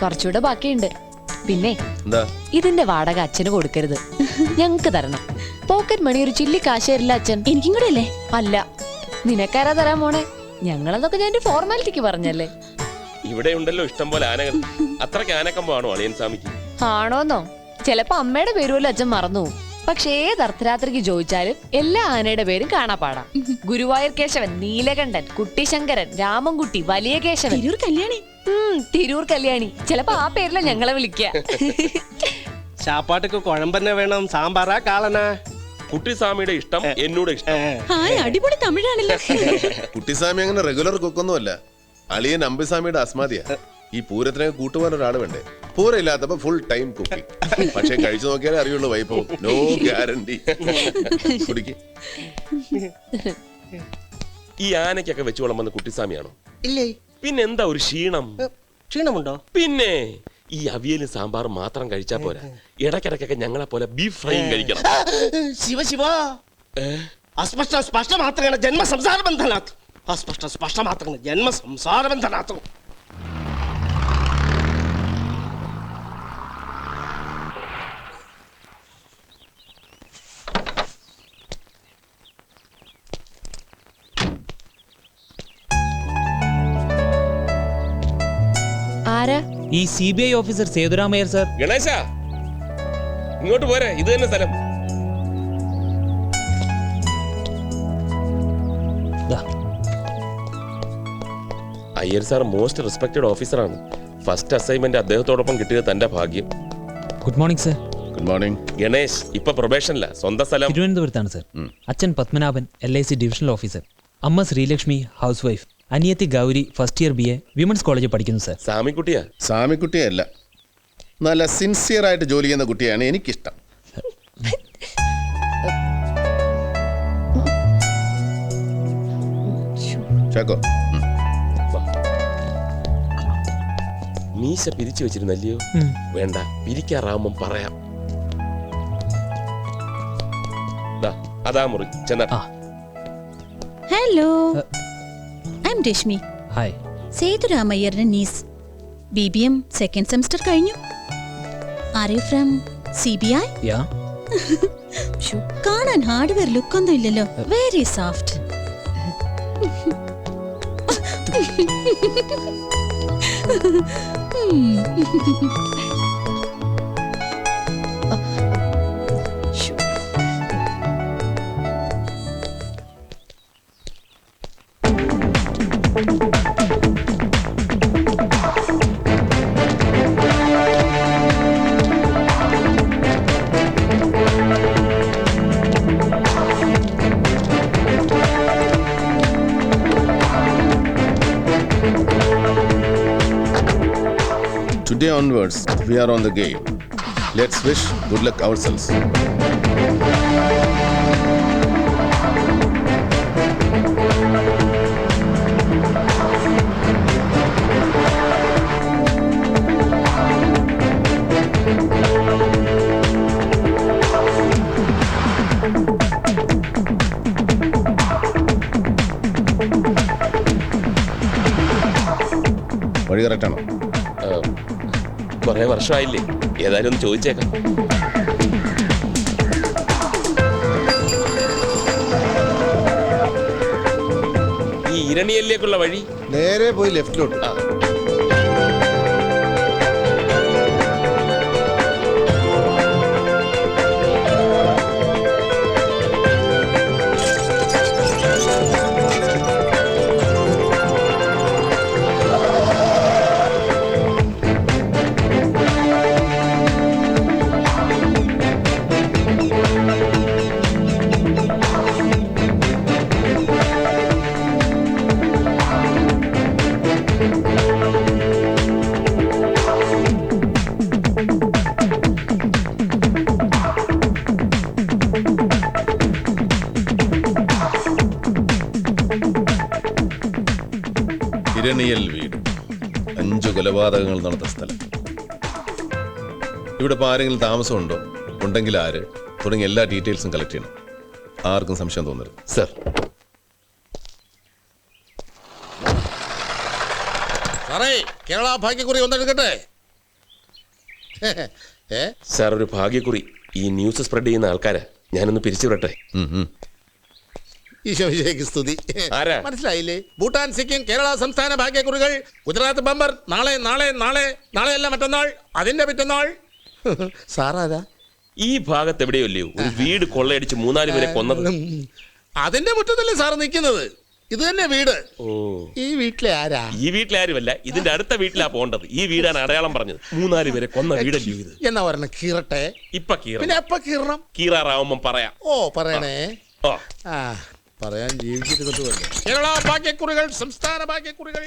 കുറച്ചുകൂടെ ബാക്കിയുണ്ട്. പിന്നെ എന്താ? ഇതിന്റെ വാടക അച്ഛന് കൊടുക്കരുത്. ഞങ്ങക്ക് തരണം. പോക്കറ്റ് മണി ഒരു ചില്ലി കാശ് തരില്ല അച്ഛൻ. എനിക്കും കൂടെ അല്ലേ അല്ല നിനക്കാരാ തരാൻ പോണേ? ഞങ്ങളതൊക്കെ ഞാൻ ഫോർമാലിറ്റിക്ക് പറഞ്ഞല്ലേ? ഇവിടെ ഉണ്ടല്ലോ ഇഷ്ടം പോലെ ആനകൾ. അത്രയ്ക്ക് ആനക്കമ്പാണോ അളിയൻ സ്വാമിക്ക്? ആണോന്നോ? ചെലപ്പോ അമ്മയുടെ പേരുമല്ലോ അച്ഛൻ മറന്നു. പക്ഷേ ഏത് അർദ്ധരാത്രിക്ക് ചോദിച്ചാലും എല്ലാ ആനയുടെ പേരും കാണാപ്പാടാം. ഗുരുവായൂർ കേശവൻ നീലകണ്ഠൻ കുട്ടിശങ്കരൻ രാമൻകുട്ടി വലിയ കേശവൻ. തിരൂർ കല്യാണി. ഉം, തിരൂർ കല്യാണി. ചിലപ്പോ ആ പേരില ഞങ്ങളെ വിളിക്കുക ചാപ്പാട്ടക്ക് കുഴമ്പന്നെ വേണം സാമ്പാറാ കാളനാ. കുട്ടിസ്വാമിയുടെ ഇഷ്ടം എന്നോട് ഇഷ്ടം. ഹായ് അടിപൊളി തമിഴാണല്ലോ. കുട്ടിസ്വാമി അങ്ങനെ റെഗുലർ കുക്കൊന്നുമല്ല അളിയൻ അമ്പിസ്വാമിയുടെ അസ്മാദിയ ഈ പൂരത്തിനെ കൂട്ടുപോകാൻ ഒരാൾ വേണ്ടേ? പൂരം ഇല്ലാത്തപ്പോ ഫുൾ ടൈം കുക്കി പക്ഷെ കഴിച്ചു നോക്കിയാലേ അറിയുള്ളൂ വൈപ്പോ നോ ഗ്യാരണ്ടി കുടിക്ക്. ഈ ആനയ്ക്കൊക്കെ വെച്ച് വിളമ്പുന്ന കുട്ടിസ്വാമിയാണോ? ഇല്ലേ. പിന്നെന്താ ഒരു ക്ഷീണം? ക്ഷീണമുണ്ടോ? പിന്നെ ഈ അവിയലും സാമ്പാറും മാത്രം കഴിച്ചാ പോരാ. ഇടക്കിടക്കൊക്കെ ഞങ്ങളെ പോലെ ബീഫ് ഫ്രൈയും കഴിക്കണം. ശിവ ശിവ. അസ്പഷ്ട സ്പഷ്ട മാത്രമാണ് ജന്മ സംസാര ബന്ധനാഥ് അസ്പഷ്ട സ്പഷ്ട മാത്രമാണ് ജന്മ സംസാര ബന്ധനാഥ് ഈ C B I officer Sethuramaiyer sir Ganesha ഇങ്ങോട്ട് പോരെ. ഇത് തന്നെ സ്ഥലം. അയ്യർ സാർ മോസ്റ്റ് റെസ്പെക്റ്റഡ് ഓഫീസറാണ് ഫസ്റ്റ് അസൈൻമെന്റ് അദ്ദേഹത്തോടൊപ്പം കിട്ടിയത് തന്റെ ഭാഗ്യം. Good morning sir good morning Ganesh ഇപ്പൊ പ്രൊബേഷനില്ല സ്വന്തം സ്ഥലം. തിരുവനന്തപുരത്താണ് സർ അച്ഛൻ Padmanabhan L I C divisional officer അമ്മ ശ്രീലക്ഷ്മി ഹൗസ് വൈഫ് അനിയത്തി Gowri first year B A women's കോളേജിൽ പഠിക്കുന്നു സർ സാമിക്കുട്ടിയാ? സാമിക്കുട്ടിയല്ല. നല്ല സിൻസിയർ ആയിട്ട് ജോലി ചെയ്യുന്ന കുട്ടിയാണ് എനിക്കിഷ്ടം. ചാക്കോ. മീശ പിരിച്ചു വെച്ചിരുന്നല്ലയോ. വേണ്ട പിരിക്കാറാവുമ്പം പറയാം. ദാ, അതാ മുറി. ചെന്നോ. Hello Reshmi. Hi. സേതുരാമയ്യറിന്റെ niece B B M second semester കഴിഞ്ഞു. ആരെ from C B I yeah കാണാൻ ഹാർഡ്വെയർ ലുക്ക് ഒന്നും ഇല്ലല്ലോ very soft Today onwards, we are on the game. Let's wish good luck ourselves. കുറെ വർഷമായില്ലേ? ഏതായാലും ഒന്ന് ചോദിച്ചേക്കാം. ഈ ഇരണിയല്ലേക്കുള്ള വഴി? നേരെ പോയി ലെഫ്റ്റിലോട്ട്. ആ. ഇരണിയൽ വീട്. അഞ്ചു കൊലപാതകങ്ങൾ നടന്ന സ്ഥലം. ഇവിടെ ഇപ്പോൾ ആരെങ്കിലും താമസമുണ്ടോ? ഉണ്ടെങ്കിൽ ആര്? തുടങ്ങിയ എല്ലാ ഡീറ്റെയിൽസും കളക്ട് ചെയ്യണം. ആർക്കും സംശയം തോന്നരുത്. സർ. സാറേ കേരള ഭാഗ്യക്കുറി ഒന്നെടുക്കട്ടെ ഏ? സാർ ഒരു ഭാഗ്യക്കുറി ഈ ന്യൂസ് സ്പ്രെഡ് ചെയ്യുന്ന ആൾക്കാരാ. ഞാനൊന്ന് പിരിച്ചു വിടട്ടെ ഉം, ഉം. ഈശോ വിജയ്ക്ക് സ്തുതി. ആരാ? മനസ്സിലായില്ലേ? ഭൂട്ടാൻ സിക്കിം കേരള സംസ്ഥാന ഭാഗ്യക്കുറികൾ. ഗുജറാത്ത് ബമ്പർ നാളെ നാളെ നാളെ നാളെയല്ല മറ്റന്നാൾ. അതിന്റെ പിറ്റന്നാൾ. സാറാരാ? ഈ ഭാഗത്ത് എവിടെയോ ഇല്ലയോ ഒരു വീട് കൊള്ളയടിച്ച് മൂന്നാൽ പേരെ കൊന്നത്. ഉം. അതിന്റെ മുറ്റത്തല്ലേ സാർ നിൽക്കുന്നത്? ഇത് തന്നെ വീട്. ഓ. ഈ വീട്ടിലെ ആരാ? ഈ വീട്ടിലെ ആരുമല്ല. ഇതിന്റെ അടുത്ത വീട്ടിലാ പോണ്ടത്. ഈ വീടാണ് അടയാളം പറഞ്ഞത്. മൂന്നാൽ പേരെ കൊന്ന വീടല്ലേ ഇത്? എന്നാ പറഞ്ഞ കീറട്ടെ. ഇപ്പൊ കീറ പിന്നെ എപ്പ കീറണം? കീറാറാവുമ്പം പറയാം. ഓ പറയണേ. ഓ ആ. പറയാൻ ജീവിച്ചിരുന്നിട്ട് വേണ്ട കേരള ഭാഗ്യക്കുറികൾ സംസ്ഥാന ഭാഗ്യക്കുറികൾ.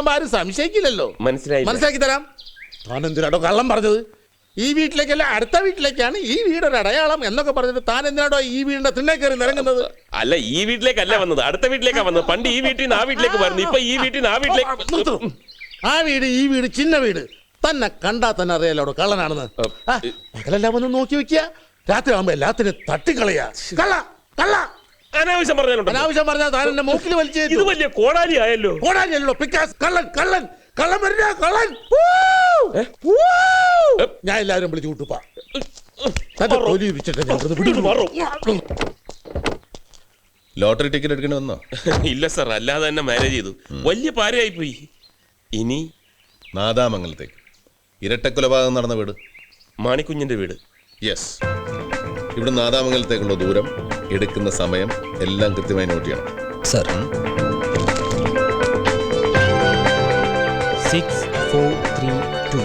വേഷത്തിലാവുമ്പോ ആരും സംശയിക്കില്ലല്ലോ. മനസ്സിലായി മനസ്സിലാക്കി തരാം. താൻ എന്തിനാടോ കള്ളം പറഞ്ഞത്? ഈ വീട്ടിലേക്കല്ല അടുത്ത വീട്ടിലേക്കാണ് ഈ വീടൊരു അടയാളം എന്നൊക്കെ പറഞ്ഞിട്ട് താൻ എന്തിനാടോ ഈ വീടിന്റെ തിണ്ണേ കയറി നിറങ്ങുന്നത് അല്ല ഈ വീട്ടിലേക്കല്ല വന്നത്. അടുത്ത വീട്ടിലേക്കാണ് വന്നത്. പണ്ട് ഈ വീട്ടിൽ നിന്ന് ആ വീട്ടിലേക്ക് വരുന്നു. ഇപ്പൊ ഈ വീട്ടിൽ നിന്ന് ആ. വീട്ടിലേക്ക് ആ വീട് ഈ വീട് ചിന്ന വീട്. തന്നെ കണ്ടാ തന്നെ അറിയാലോ അവിടെ കള്ളനാണെന്ന്. പകലെല്ലാം ഒന്ന് നോക്കി വെക്കുക. രാത്രി ആവുമ്പോ എല്ലാത്തിനും തട്ടിക്കളയാ കള്ള കള്ള. അനാവശ്യം പറഞ്ഞാലുണ്ട് അനാവശ്യം പറഞ്ഞാൽ താൻ എന്റെ മൂക്കിൽ ഇത് വലിയ കോടാലി ആയല്ലോ. കോടാലി അല്ലോ പിക്കാസ് കള്ളൻ കള്ളൻ കള്ളൻ വരുന്ന കള്ളൻ! ഞാൻ എല്ലാവരും വിളിച്ചു കൂട്ടുപ്പാ. തന്റെ തൊലി ഇരിച്ചിട്ട് ഞാൻ ഇവിടുന്ന് വിടുന്നു. ലോട്ടറി ടിക്കറ്റ് എടുക്കേണ്ടി വന്നോ? ഇല്ല സർ അല്ലാതെ തന്നെ മാനേജ് ചെയ്തു. വലിയ പാരയായി പോയി ഇനി നാദാമംഗലത്തേക്ക്. ഇരട്ടക്കൊലപാതകം നടന്ന വീട്. മാണിക്കുഞ്ഞിന്റെ വീട്. യെസ് ഇവിടെ നാദാമംഗലത്തേക്കുള്ള ദൂരം. എടുക്കുന്ന സമയം എല്ലാം കൃത്യമായി നോട്ട് ചെയ്യണം. Sir. Six four three two.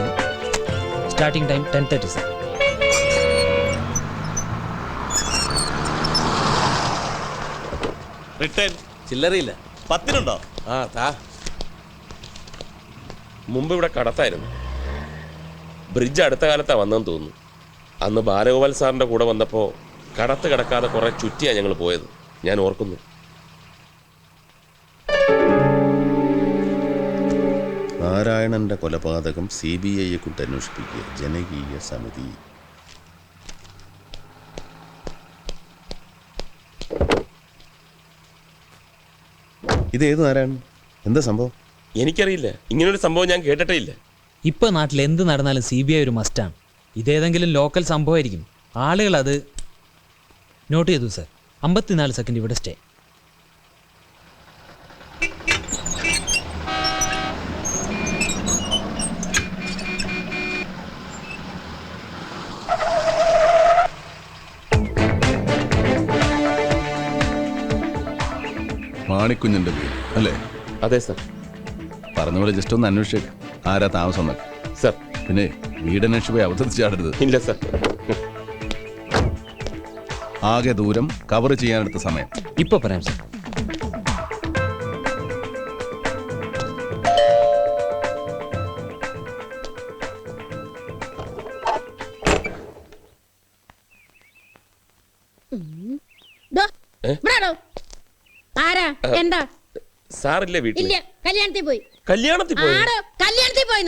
Starting time ten thirty sir. Return. ചില്ലറയില്ല. പത്തിനുണ്ടോ? ആ താ. മുമ്പ് ഇവിടെ കടത്തായിരുന്നു. ബ്രിഡ്ജ് അടുത്ത കാലത്താണ് വന്നെന്ന് തോന്നുന്നു. അന്ന് ബാലഗോപാൽ സാറിന്റെ കൂടെ വന്നപ്പോ കടത്ത് കിടക്കാതെ കുറെ ചുറ്റിയാണ് ഞങ്ങൾ പോയത്. ഞാൻ ഓർക്കുന്നു. നാരായണന്റെ കൊലപാതകം സി ബി ഐയെ കൊണ്ട് അന്വേഷിപ്പിക്കുക ജനകീയ സമിതി. ഇത് ഏത് നാരായണൻ? എന്താ സംഭവം? എനിക്കറിയില്ല. ഇങ്ങനൊരു സംഭവം ഞാൻ കേട്ടിട്ടേ ഇല്ല. ഇപ്പൊ നാട്ടിൽ എന്ത് നടന്നാലും സി ബി ഐ ഒരു മസ്റ്റാണ് ഇതേതെങ്കിലും ലോക്കൽ സംഭവമായിരിക്കും. ആളുകൾ അത് നോട്ട് ചെയ്തു സർ അമ്പത്തിനാല് സെക്കൻഡ് ഇവിടെ സ്റ്റേ മാണിക്കുഞ്ഞിന്റെ വീട് അല്ലേ? അതെ സർ പറഞ്ഞ പോലെ ജസ്റ്റ് ഒന്ന് അന്വേഷിച്ചേക്ക് ആരാ താമസം എന്നൊക്കെ. സർ പിന്നെ വീട് അന്വേഷിച്ച് പോയി അവതരിച്ചാടരുത് ഇല്ല സർ ആകെ ദൂരം കവർ ചെയ്യാനെടുത്ത സമയം. ഇപ്പൊ പറയാം സർ. ആരാ? എന്താ? സാറില്ലേ വീട്ടിൽ ഇല്ല കല്യാണത്തിൽ പോയി. കല്യാണത്തിൽ പോയി? ആടോ കല്യാണത്തിൽ പോയി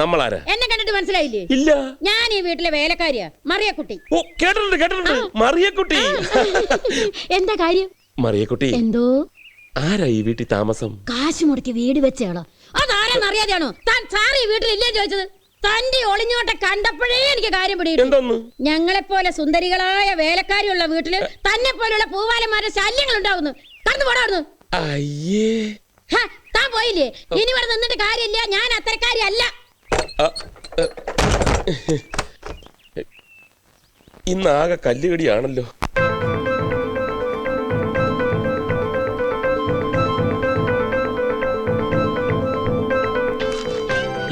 നമ്മളാരാ? എന്നെ കണ്ടിട്ട് മനസ്സിലായില്ലേ? ഇല്ല. ഞാൻ ഈ വീട്ടിലെ വേലക്കാരിയാ മറിയക്കുട്ടി. ഓ കേട്ടിട്ടുണ്ട് കേട്ടിട്ടുണ്ട്. മറിയക്കുട്ടി. എന്താ കാര്യം? മറിയക്കുട്ടി. എന്തോ? ആരാ ഈ വീട്ടിൽ താമസം? കാശ് മുടക്കി വീട് വെച്ചയാളോ അതാരെന്നറിയാതെയാണോ താൻ സാറി വീട്ടിൽ ഇല്ലേ ചോദിച്ചത്? തന്റെ ഒളിഞ്ഞോട്ടെ കണ്ടപ്പോഴേ എനിക്ക് കാര്യം പിടിയിട്ടു ഞങ്ങളെ പോലെ സുന്ദരികളായ വേലക്കാരിയുള്ള വീട്ടിൽ തന്നെ പോലുള്ള പൂവാലന്മാരുടെ ശല്യങ്ങൾ ഉണ്ടാവുന്നു കടന്നു പോടാവുന്നു അയ്യേ. താൻ പോയില്ലേ? ഇനി ഇവിടെ നിന്നിട്ട് കാര്യമില്ല. ഞാൻ അത്തരക്കാരി അല്ല ഇന്നാകെ കല്ലുകടിയാണല്ലോ.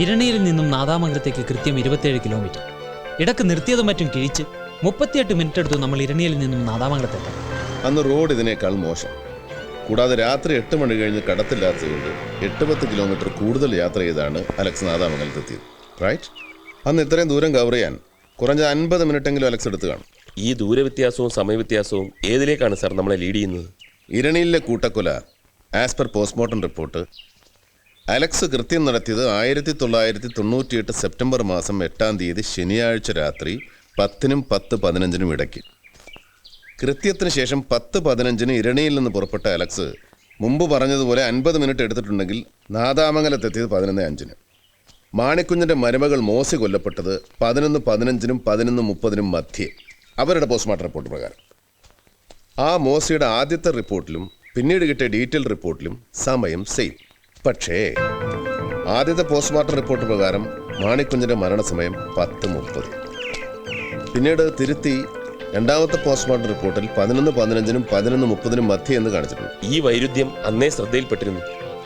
ഇരണിയിൽ നിന്നും നാദാമംഗലത്തേക്ക് കൃത്യം ഇരുപത്തിയേഴ് കിലോമീറ്റർ. ഇടയ്ക്ക് നിർത്തിയതും മറ്റും കിഴിച്ച് മുപ്പത്തിയെട്ട് മിനിറ്റ് എടുത്തു നമ്മൾ ഇരണിയിൽ നിന്നും നാദാമംഗലത്തെത്താൻ. അന്ന് റോഡ് ഇതിനേക്കാൾ മോശം. കൂടാതെ രാത്രി എട്ട് മണി കഴിഞ്ഞ് കടത്തില്ലാത്തതുകൊണ്ട് എട്ട് പത്ത് കിലോമീറ്റർ കൂടുതൽ യാത്ര ചെയ്താണ് അലക്സ് നാദാമംഗലത്തെത്തിയത്. റൈറ്റ് അന്ന് ഇത്രയും ദൂരം കവർ ചെയ്യാൻ കുറഞ്ഞ അൻപത് മിനിറ്റെങ്കിലും അലക്സ് എടുത്ത് കാണും. ഈ ദൂരവ്യത്യാസവും സമയവ്യത്യാസവും ഏതിലേക്കാണ് സാർ നമ്മളെ ലീഡ് ചെയ്യുന്നത്? ഇരണിയിലെ കൂട്ടക്കൊല as per postmortem report Alex കൃത്യം നടത്തിയത് ആയിരത്തി തൊള്ളായിരത്തി തൊണ്ണൂറ്റിയെട്ട് സെപ്റ്റംബർ മാസം എട്ടാം തീയതി ശനിയാഴ്ച രാത്രി പത്തിനും പത്ത് പതിനഞ്ചിനും ഇടയ്ക്ക്. കൃത്യത്തിന് ശേഷം പത്ത് പതിനഞ്ചിന് ഇരണിയിൽ നിന്ന് പുറപ്പെട്ട അലക്സ് മുമ്പ് പറഞ്ഞതുപോലെ അൻപത് മിനിറ്റ് എടുത്തിട്ടുണ്ടെങ്കിൽ നാദാമംഗലത്തെത്തിയത് പതിനൊന്ന് അഞ്ചിന്. മാണിക്കുഞ്ഞിന്റെ മരുമകൾ മോസി കൊല്ലപ്പെട്ടത് പതിനൊന്ന് പതിനഞ്ചിനും പതിനൊന്ന് മുപ്പതിനും മധ്യേ. അവരുടെ പോസ്റ്റ്മോർട്ടം റിപ്പോർട്ട് പ്രകാരം. ആ മോസിയുടെ ആദ്യത്തെ റിപ്പോർട്ടിലും പിന്നീട് കിട്ടിയ ഡീറ്റെയിൽ റിപ്പോർട്ടിലും സമയം സെയിം പക്ഷേ ആദ്യത്തെ പോസ്റ്റ്മോർട്ടം റിപ്പോർട്ട് പ്രകാരം മാണിക്കുഞ്ഞിന്റെ മരണസമയം പത്ത് മുപ്പത്. പിന്നീട് തിരുത്തി രണ്ടാമത്തെ പോസ്റ്റ്മോർട്ടം റിപ്പോർട്ടിൽ പതിനൊന്ന് പതിനഞ്ചിനും പതിനൊന്ന് മുപ്പതിനും മധ്യ എന്ന് കാണിച്ചിട്ടുണ്ട്. ഈ വൈരുദ്ധ്യം അന്നേ ശ്രദ്ധയിൽപ്പെട്ടിരുന്നു.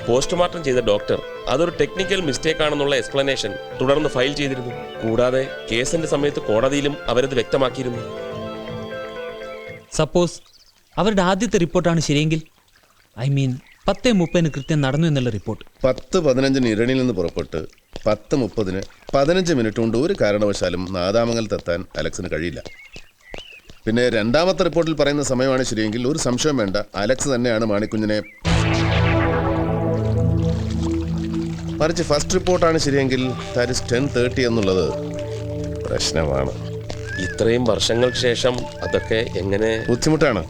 പോസ്റ്റ്മോർട്ടം ചെയ്ത ഡോക്ടർ അതൊരു ടെക്നിക്കൽ മിസ്റ്റേക്ക് ആണെന്നുള്ള എക്സ്പ്ലനേഷൻ തുടർന്ന് ഫയൽ ചെയ്തിരുന്നു. കൂടാതെ കേസിന്റെ സമയത്ത് കോടതിയിലും അവരത് വ്യക്തമാക്കിയിരുന്നു. സപ്പോസ് അവരുടെ ആദ്യത്തെ റിപ്പോർട്ടാണ് ശരിയെങ്കിൽ? ഐ മീൻ പത്തേ മുപ്പതിന് കൃത്യം നടന്നു എന്നുള്ള റിപ്പോർട്ട്. പത്ത് പതിനഞ്ചിന് ഇരണിയിൽ നിന്ന് പുറപ്പെട്ട് പത്ത് മുപ്പതിന് പതിനഞ്ച് മിനിറ്റ് കൊണ്ട് ഒരു കാരണവശാലും നാദാമംഗലത്തെത്താൻ അലക്സിന് കഴിയില്ല. പിന്നെ രണ്ടാമത്തെ റിപ്പോർട്ടിൽ പറയുന്ന സമയമാണ് ശരിയെങ്കിൽ ഒരു സംശയം വേണ്ട. അലക്സ് തന്നെയാണ് മാണിക്കുഞ്ഞിനെ മറിച്ച് ഫസ്റ്റ് റിപ്പോർട്ടാണ് ശരിയെങ്കിൽ ദാറ്റ് ഇസ് ടെൻ തേർട്ടി എന്നുള്ളത് പ്രശ്നമാണ്. ഇത്രയും വർഷങ്ങൾക്ക് ശേഷം അതൊക്കെ എങ്ങനെ ബുദ്ധിമുട്ടാണ്.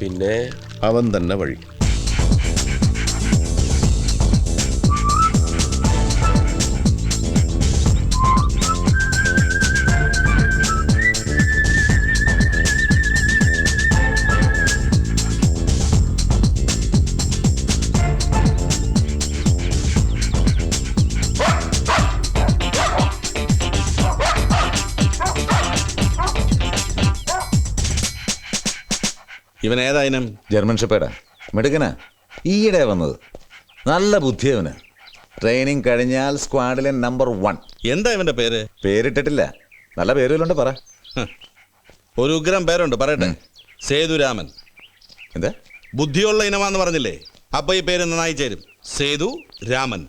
പിന്നെ അവൻ തന്നെ വഴി. ഇവൻ ഏതായാലും ജർമ്മൻ ഷെപ്പേടാ മിടുക്കനാ. ഈയിടെ വന്നത്. നല്ല ബുദ്ധിയവന് ട്രെയിനിങ് കഴിഞ്ഞാൽ സ്ക്വാഡിലെ നമ്പർ വൺ. എന്താ ഇവന്റെ പേര്? പേരിട്ടിട്ടില്ല. നല്ല പേരുണ്ട് പറ. ഒരു ഉഗ്രം പേരുണ്ട് പറയട്ടെ. സേതുരാമൻ. എന്താ? ബുദ്ധിയുള്ള ഇനമാന്ന് പറഞ്ഞില്ലേ? അപ്പൊ ഈ പേര് നന്നായി ചേരും. സേതു രാമൻ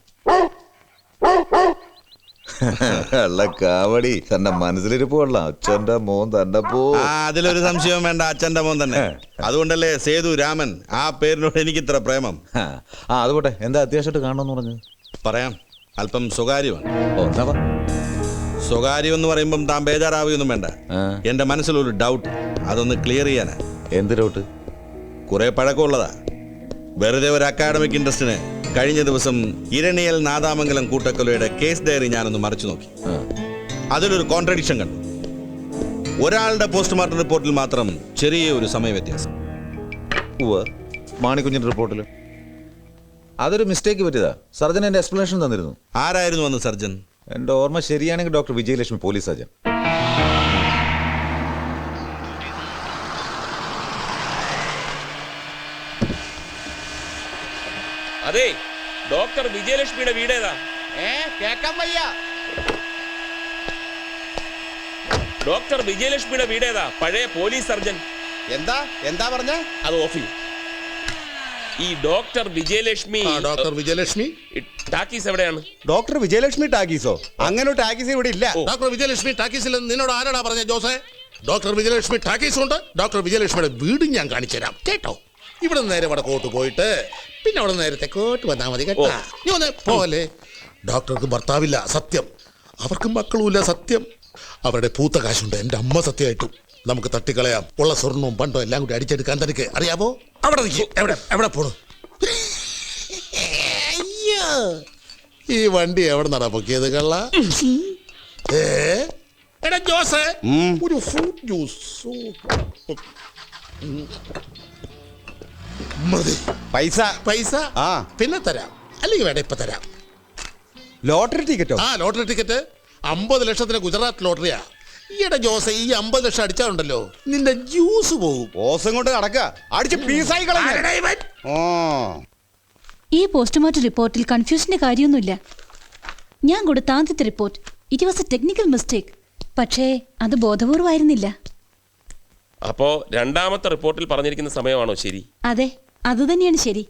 ഉള്ള കാവടി. തന്റെ മനസ്സിലിരിപ്പ് കൊള്ളാം. അച്ഛന്റെ മോൻ തന്റെ പോ. ആ അതിലൊരു സംശയവും വേണ്ട. അച്ഛന്റെ മോൻ തന്നെ. അതുകൊണ്ടല്ലേ സേതു രാമൻ ആ പേരിനോട് എനിക്ക് ഇത്ര പ്രേമം? ആ അതുകൊട്ടെ എന്താ അത്യാവശ്യമായിട്ട് കാണണമെന്ന് പറഞ്ഞു പറയാം. അല്പം സ്വകാര്യമാണ്. ഓ എന്നാ. സ്വകാര്യം എന്ന് പറയുമ്പം താൻ ബേജാറാവുകയൊന്നും വേണ്ട. ആ. എന്റെ മനസ്സിലൊരു ഡൗട്ട് അതൊന്ന് ക്ലിയർ ചെയ്യാനാ. എന്ത് ഡൗട്ട് കുറെ പഴക്കമുള്ളതാ. വെറുതെ ഒരു അക്കാഡമിക് ഇൻട്രസ്റ്റിന് കഴിഞ്ഞ ദിവസം ഇരണിയൽ നാദാമംഗലം കൂട്ടക്കൊലയുടെ കേസ് ഡയറി ഞാനൊന്ന് മറിച്ചു നോക്കി. അതിലൊരു കോൺട്രഡിക്ഷൻ കണ്ടു. ഒരാളുടെ പോസ്റ്റ്മോർട്ടം റിപ്പോർട്ടിൽ മാത്രം ചെറിയ ഒരു സമയ വ്യത്യാസം മാണിക്കുഞ്ഞിന്റെ റിപ്പോർട്ടിൽ അതൊരു മിസ്റ്റേക്ക് പറ്റിയതാ. സർജൻ എന്റെ എക്സ്പ്ലനേഷൻ തന്നിരുന്നു. ആരായിരുന്നു അന്ന് സർജൻ? എന്റെ ഓർമ്മ ശരിയാണെങ്കിൽ ഡോക്ടർ വിജയലക്ഷ്മി പോലീസ് സർജൻ അതെ ഡോക്ടർ വിജയലക്ഷ്മിയുടെ വീടേതാ? കേക്കാൻ വയ്യ. ഡോക്ടർ വിജയലക്ഷ്മിയുടെ വീടേതാ? പഴയ പോലീസ് സർജൻ. എന്താ? എന്താ പറഞ്ഞ? അത് ഓഫി ഈ doctor Vijayalakshmi doctor Vijayalakshmi? Talkies എവിടെയാണ്? ഡോക്ടർ വിജയലക്ഷ്മി ടാക്കീസോ? അങ്ങനെ ഒരു ടാക്കീസ് ഇവിടെ ഇല്ല. ഡോക്ടർ വിജയലക്ഷ്മി ടാക്കീസിൽ നിന്നോട് ആരാടാ പറഞ്ഞ ജോസേ? ഡോക്ടർ വിജയലക്ഷ്മി ടാക്കീസ് ഉണ്ട്. ഡോക്ടർ വിജയലക്ഷ്മിയുടെ വീട് ഞാൻ കാണിച്ചു തരാം കേട്ടോ? ഇവിടെ നിന്ന് നേരെ വടക്കോട്ട് പോയിട്ട് പിന്നെ അവിടെ നേരെ തെക്കോട്ട് വന്നാൽ മതി കേട്ടോ. നീ ഒന്ന് പോലെ. ഡോക്ടർക്ക് ഭർത്താവില്ല സത്യം. അവർക്ക് മക്കളുമില്ല സത്യം. അവരുടെ പൂത്ത കാശുണ്ട് എന്റെ അമ്മ സത്യമായിട്ടും. നമുക്ക് തട്ടിക്കളയാം. ഉള്ള സ്വർണവും പണ്ടും എല്ലാം കൂടി അടിച്ചെടുക്കാൻ തനിക്ക് അറിയാമോ അവിടെ എവിടെ? എവിടെ പോണു? അയ്യോ. ഈ വണ്ടി എവിടെ നട പൊക്കിയത് കള്ള? ഏ? എടാ ജോസേ ഒരു ഫ്രൂട്ട് ജ്യൂസ് മതി. പൈസ. പൈസ ആ. പിന്നെ തരാം. അല്ലെങ്കിൽ വേണ്ട ഇപ്പൊ തരാം. ലോട്ടറി ടിക്കറ്റോ? ആ ലോട്ടറി ടിക്കറ്റ്. അമ്പത് ലക്ഷത്തിന് ഗുജറാത്ത് ലോട്ടറിയാ. ഈയിടെ ജോസ ഈ അമ്പത് ലക്ഷം അടിച്ചാലുണ്ടല്ലോ. നിന്റെ ജ്യൂസ് പോകും ഓസം കൊണ്ട് നടക്ക. അടിച്ച് പീസായി? ഓ ഈ പോസ്റ്റ്മോർട്ടം റിപ്പോർട്ടിൽ കൺഫ്യൂഷന്റെ കാര്യമൊന്നുമില്ല. ഞാൻ കൊടുത്ത ആദ്യത്തെ report. It was a technical mistake പക്ഷേ അത് ബോധപൂർവമായിരുന്നില്ല അപ്പോ രണ്ടാമത്തെ റിപ്പോർട്ടിൽ പറഞ്ഞിരിക്കുന്ന സമയമാണോ ശരി? അതെ. അതുതന്നെയാണ് ശരി.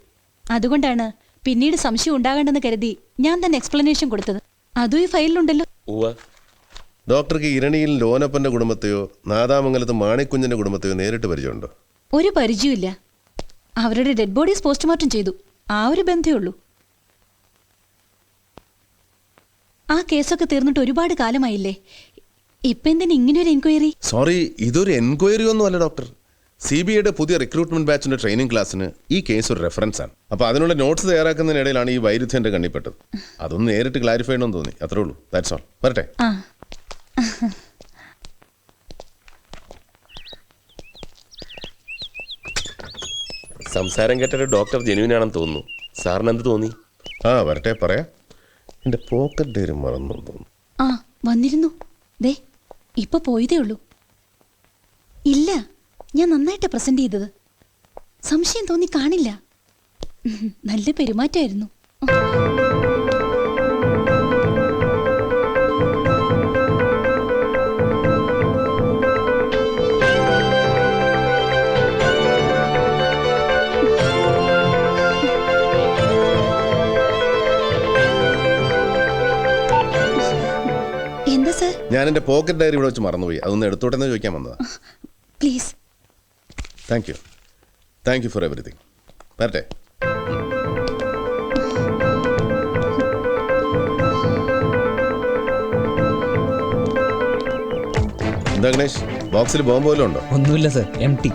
അതുകൊണ്ടാണ് പിന്നീട് സംശയം ഉണ്ടാകണ്ടെന്ന് കരുതി ഞാൻ തന്നെ എക്സ്പ്ലനേഷൻ കൊടുത്തത്. അതും ഈ ഫയലിലുണ്ടല്ലോ. ഡോക്ടർക്ക് ഇരണിയിൽ ലോനപ്പന്റെ കുടുംബത്തെയോ നാദാമംഗലത്ത് മാണിക്കുഞ്ഞിന്റെ കുടുംബത്തെയോ നേരിട്ട് പരിചയമുണ്ടോ? ഒരു പരിചയമില്ല അവരുടെ ഡെഡ് ബോഡീസ് പോസ്റ്റ്മോർട്ടം ചെയ്തു. ആ ഒരു ബന്ധമേ ഉള്ളൂ. ആ കേസൊക്കെ തീർന്നിട്ട് ഒരുപാട് കാലമായില്ലേ? ഇപ്പൊ എന്തിനാ ഇങ്ങനെ ഒരു എൻക്വയറി സോറി ഇതൊരു എൻക്വയറി ഒന്നും അല്ല ഡോക്ടർ സി ബി ഐയുടെ പുതിയ റിക്രൂട്ട്മെന്റ് ബാച്ചിന്റെ ട്രെയിനിങ് ക്ലാസ്സിന് ഈ കേസ് ഒരു റെഫറൻസ് ആണ്. അപ്പൊ അതിനുള്ള നോട്ട്സ് തയ്യാറാക്കുന്നതിനിടയിലാണ് ഈ വൈരുദ്ധ്യം എന്റെ കണ്ണിപ്പെട്ടത്. അതൊന്ന് നേരിട്ട് ക്ലാരിഫൈ ചെയ്യണമെന്ന് തോന്നി. അത്രേ ഉള്ളൂ. ദാറ്റ്സ് ഓൾ വരട്ടെ? ആ. സംസാരം കേട്ടൊരു ഡോക്ടർ ജെനുവിൻ ആണെന്ന് തോന്നുന്നു. സാറിന് എന്ത് തോന്നി? ആ വരട്ടെ പറയാം. എന്റെ പോക്കറ്റ് ഡയറി മറന്നു തോന്നുന്നു. ആ വന്നിരുന്നു. ദേ ഇപ്പൊ പോയതേ ഉള്ളൂ. ഞാൻ നന്നായിട്ട് പ്രസന്റ് ചെയ്തത്. സംശയം തോന്നി കാണില്ല. നല്ല പെരുമാറ്റമായിരുന്നു. ഞാൻ എന്റെ പോക്കറ്റ് ഡയറി ഇവിടെ വെച്ച് മറന്നുപോയി. അതൊന്ന് എടുത്തോട്ടെന്ന് ചോദിക്കാൻ വന്നതാ. Please thank you thank you for everything വരട്ടെ എന്താ ഗണേഷ്? ബോക്സിൽ ബോംബ് പോലും ഉണ്ടോ? ഒന്നുമില്ല സർ എം ടി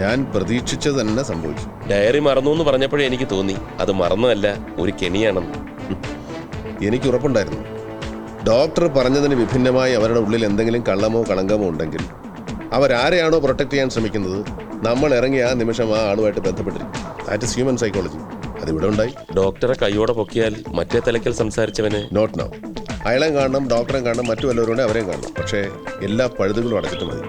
ഞാൻ പ്രതീക്ഷിച്ചത് തന്നെ സംഭവിച്ചു. ഡയറി മറന്നു എന്ന് പറഞ്ഞപ്പോഴേ എനിക്ക് തോന്നി. അത് മറന്നതല്ല ഒരു കെണിയാണെന്ന് എനിക്ക് ഉറപ്പുണ്ടായിരുന്നു. ഡോക്ടർ പറഞ്ഞതിന് വിഭിന്നമായി അവരുടെ ഉള്ളിൽ എന്തെങ്കിലും കള്ളമോ കളങ്കമോ ഉണ്ടെങ്കിൽ അവരാരെയാണോ പ്രൊട്ടക്ട് ചെയ്യാൻ ശ്രമിക്കുന്നത്? നമ്മൾ ഇറങ്ങിയ ആ നിമിഷം ആ ആളുമായിട്ട് ബന്ധപ്പെട്ടിരിക്കും ദാറ്റ് ഇസ് ഹ്യൂമൻ സൈക്കോളജി അതിവിടെ ഉണ്ടായി. ഡോക്ടറെ കൈയോടെ പൊക്കിയാൽ മറ്റേ തലയ്ക്കൽ സംസാരിച്ചവന്? നോട്ട് നൗ അയാളെയും കാണണം ഡോക്ടറെ കാണണം മറ്റു വല്ലവരും അവരെയും കാണണം. പക്ഷേ എല്ലാ പഴുതുകളും അടച്ചിട്ട് മതി.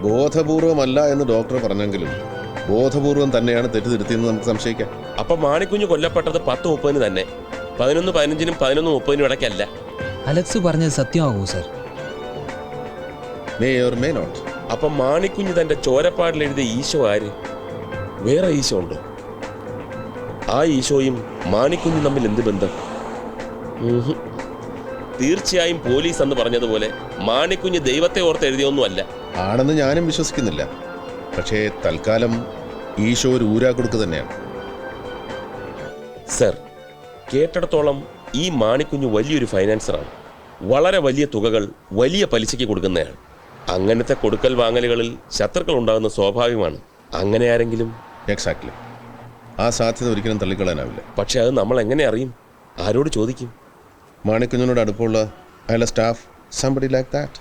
ബോധപൂർവമല്ല എന്ന് ഡോക്ടർ പറഞ്ഞെങ്കിലും ബോധപൂർവം തന്നെയാണ് തെറ്റിദ്ധരുത്തിയെന്ന് നമുക്ക് സംശയിക്കാം. അപ്പൊ മാണിക്കുഞ്ഞ് കൊല്ലപ്പെട്ടത് പത്ത് മുപ്പതിന് തന്നെ. പതിനൊന്ന് പതിനഞ്ചിനും പതിനൊന്ന് മുപ്പതിനും ഇടയ്ക്കല്ല. അലക്സ് പറഞ്ഞത് സത്യമാകൂ sir? May or may not അപ്പൊ മാണിക്കുഞ്ഞ് തന്റെ ചോരപ്പാടിൽ എഴുതിയ ഈശോ ആര്? വേറെ ഈശോ ഉണ്ടോ. ആ ഈശോയും മാണിക്കുഞ്ഞും തമ്മിൽ എന്ത് ബന്ധം. തീർച്ചയായും പോലീസ് എന്ന് പറഞ്ഞതുപോലെ മാണിക്കുഞ്ഞ് ദൈവത്തെ ഓർത്ത് എഴുതിയൊന്നുമല്ല. ആണെന്ന് ഞാനും വിശ്വസിക്കുന്നില്ല. പക്ഷേ തൽക്കാലം ഈശോ ഒരു ഊരാ കൊടുക്കുക തന്നെയാണ്. സർ കേട്ടിടത്തോളം ഈ മാണിക്കുഞ്ഞ് വലിയൊരു ഫൈനാൻസറാണ്. വളരെ വലിയ തുകകൾ വലിയ പലിശയ്ക്ക് കൊടുക്കുന്നതാണ് അങ്ങനത്തെ കൊടുക്കൽ വാങ്ങലുകളിൽ ശത്രുക്കൾ ഉണ്ടാകുന്ന സ്വാഭാവികമാണ്. അങ്ങനെ ആരെങ്കിലും? എക്സാക്ട്ലി ആ സാധ്യത ഒരിക്കലും തള്ളിക്കളയാനാവില്ല. പക്ഷെ അത് നമ്മൾ എങ്ങനെ അറിയും? ആരോട് ചോദിക്കും? മാണിക്കുഞ്ഞിനോട് അടുപ്പമുള്ള അയാളുടെ staff somebody like that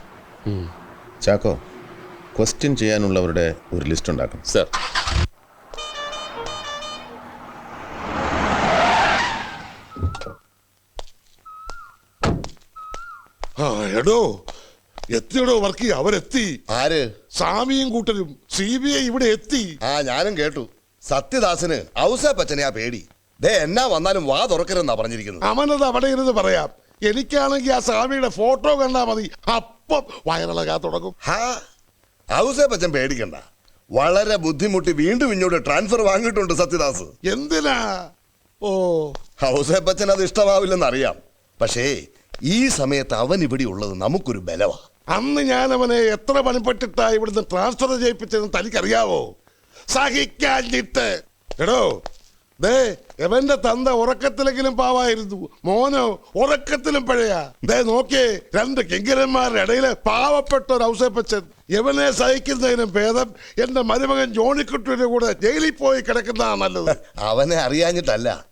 Chacko question ചെയ്യാനുള്ളവരുടെ ഒരു ലിസ്റ്റ് ഉണ്ടാക്കണം. സർ എടോ എത്തിയടോ വർക്ക് അവരെത്തി. ആര്? സ്വാമിയും കൂട്ടരും സി ബി ഐ ഇവിടെ എത്തി. ആ ഞാനും കേട്ടു. സത്യദാസന് ആ പേടി. ദേ എന്നാ വന്നാലും വാ തുറക്കരുതെന്നാ പറഞ്ഞിരിക്കുന്നത്. അവനത് അവിടെ ഇരുന്ന് പറയാം. എനിക്കാണെങ്കിൽ ആ സ്വാമിയുടെ ഫോട്ടോ കണ്ടാ മതി. അപ്പം വയറിളകാൻ തുടങ്ങും. ഹാ ഔസേപ്പച്ചൻ പേടിക്കണ്ട. വളരെ ബുദ്ധിമുട്ടി വീണ്ടും ഇങ്ങോട്ട് ട്രാൻസ്ഫർ വാങ്ങിയിട്ടുണ്ട് സത്യദാസ്. എന്തിനാ? ഓ. ഔസേപ്പച്ചൻ അത് ഇഷ്ടമാവില്ലെന്ന് അറിയാം പക്ഷേ ഈ സമയത്ത് അവൻ ഇവിടെ ഉള്ളത് നമുക്കൊരു ബലവാ. അന്ന് ഞാൻ അവനെ എത്ര പണിപ്പെട്ടിട്ടാ ഇവിടുന്ന് ട്രാൻസ്ഫർ ചെയ്യിപ്പിച്ചതെന്ന് തനിക്കറിയാവോ? സഹിക്കാഞ്ഞിട്ട്. എടോ ദേ എവന്റെ തന്ത ഉറക്കത്തിലെങ്കിലും പാവായിരുന്നു. മോനോ ഉറക്കത്തിലും പഴയാ. ദേ നോക്കിയേ രണ്ട് കിങ്കരന്മാരുടെ ഇടയിലെ പാവപ്പെട്ട ഒരു ഔസേപ്പച്ചൻ. എവനെ സഹിക്കുന്നതിനും ഭേദം എന്റെ മരുമകൻ ജോണിക്കുട്ടിയുടെ കൂടെ ജയിലിൽ പോയി കിടക്കുന്നതാണ് നല്ലത്. അവനെ അറിയാഞ്ഞിട്ടല്ല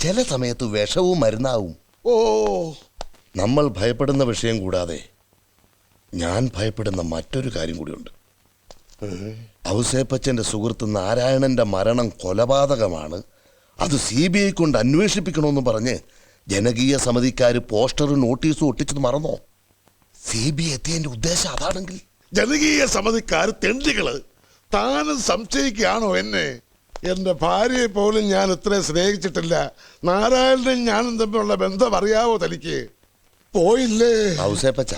ചില സമയത്ത് വിഷവും മരുന്നാവും. ഓ നമ്മൾ ഭയപ്പെടുന്ന വിഷയം കൂടാതെ ഞാൻ ഭയപ്പെടുന്ന മറ്റൊരു കാര്യം കൂടിയുണ്ട്. ഔസേപ്പച്ചന്റെ സുഹൃത്ത് നാരായണന്റെ മരണം കൊലപാതകമാണ്. അത് സി ബി ഐ കൊണ്ട് അന്വേഷിപ്പിക്കണമെന്ന് പറഞ്ഞ് ജനകീയ സമിതിക്കാർ പോസ്റ്ററും നോട്ടീസും ഒട്ടിച്ചത് മറന്നോ? സി ബി ഐ എത്തിയതിന്റെ ഉദ്ദേശം അതാണെങ്കിൽ. ജനകീയ സമിതിക്കാർ തെണ്ടികൾ താനും സംശയിക്കുകയാണോ എന്നെ? എന്റെ ഭാര്യയെ പോലും ഞാൻ ഇത്രയും സ്നേഹിച്ചിട്ടില്ല. നാരായണനും ഞാനും തമ്മിലുള്ള ബന്ധം അറിയാവോ തനിക്ക്? പോയില്ലേ? ഔസേപ്പച്ച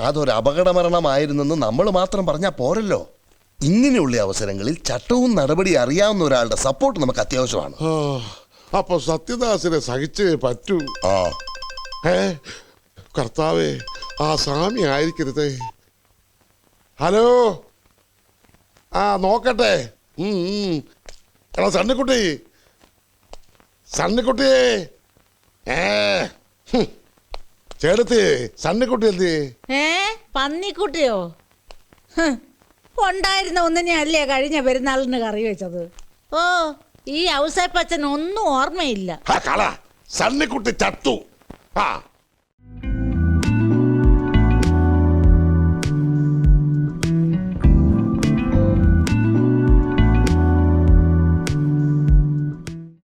അതൊരു അപകടമരണമായിരുന്നെന്ന് നമ്മൾ മാത്രം പറഞ്ഞാൽ പോരല്ലോ. ഇങ്ങനെയുള്ള അവസരങ്ങളിൽ ചട്ടവും നടപടി അറിയാവുന്ന ഒരാളുടെ സപ്പോർട്ട് നമുക്ക് അത്യാവശ്യമാണ്. അപ്പൊ സത്യദാസിനെ സഹിച്ചേ പറ്റൂ. ആ. ഏ കർത്താവേ ആ സ്വാമി ആയിരിക്കരുതേ. ഹലോ? ആ നോക്കട്ടെ. ഉം, ഉം. എടാ സണ്ണിക്കുട്ടി. സണ്ണിക്കുട്ടിയേ. ഏ ഹും. ചേട്ടത്തി സണ്ണിക്കുട്ടി എന്തി? ഏ പന്നിക്കുട്ടിയോ? ഹ്, ഉണ്ടായിരുന്ന ഒന്നിനെ അല്ലേ കഴിഞ്ഞ പെരുന്നാളിന് കറി വെച്ചത്? ഓ ഈ ഔസേപ്പച്ചൻ ഒന്നും ഓർമ്മയില്ല. കള. സണ്ണിക്കുട്ടി ചത്തു. ആ